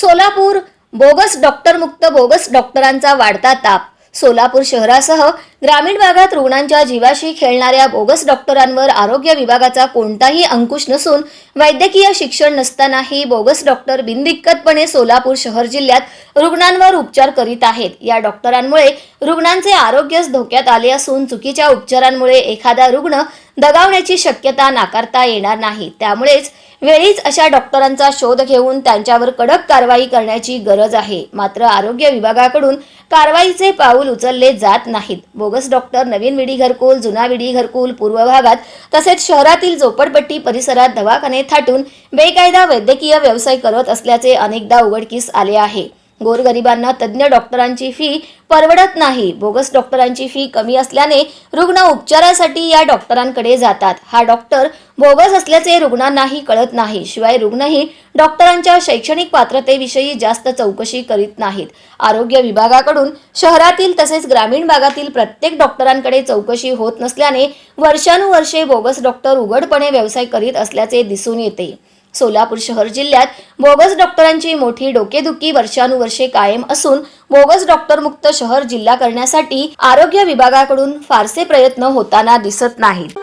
Solapur bogus doctor मुक्त bogus डॉक्टरांचा वाढता ताप. सोलापूर शहरासह ग्रामीण भागात रुग्णांच्या जीवाशी खेळणाऱ्या बोगस डॉक्टरांवर आरोग्य विभागाचा कोणताही अंकुश नसून वैद्यकीय शिक्षण नसतानाही बोगस डॉक्टर बिनदिक्कतपणे सोलापूर शहर जिल्ह्यात रुग्णांवर उपचार करीत आहेत. या डॉक्टरांमुळे रुग्णांचे आरोग्यच धोक्यात आले असून चुकीच्या उपचारांमुळे एखादा रुग्ण दगावण्याची शक्यता नाकारता येणार नाही. त्यामुळेच वेळीच अशा डॉक्टरांचा शोध घेऊन त्यांच्यावर कडक कारवाई करण्याची गरज आहे. मात्र आरोग्य विभागाकडून कारवाईचे पाऊल उचलले जात नाहीत. बोगस डॉक्टर नवीन विडी घरकुल जुना विडी घरकुल पूर्व भागात तसेच शहरातील झोपडपट्टी परिसरात दवाखाने थाटून बेकायदा वैद्यकीय व्यवसाय करत असल्याचे अनेकदा उघडकीस आले आहे. गोरगरिबांना तज्ज्ञ डॉक्टरांची फी परवडत नाही. बोगस डॉक्टरांची फी कमी असल्याने रुग्ण उपचारासाठी या डॉक्टरांकडे जातात. हा डॉक्टर बोगस असल्याचे रुग्णांनाही कळत नाही. शिवाय रुग्णही डॉक्टरांच्या शैक्षणिक पात्रतेविषयी जास्त चौकशी करीत नाहीत. आरोग्य विभागाकडून शहरातील तसेच ग्रामीण भागातील प्रत्येक डॉक्टरांकडे चौकशी होत नसल्याने वर्षानुवर्षे बोगस डॉक्टर उघडपणे व्यवसाय करीत असल्याचे दिसून येते. सोलापूर शहर जिल्ह्यात बोगस डॉक्टरांची मोठी डोकेदुखी वर्षानुवर्षे कायम असून बोगस डॉक्टर मुक्त शहर जिल्हा करण्यासाठी आरोग्य विभागाकडून फारसे प्रयत्न होताना दिसत नाहीत.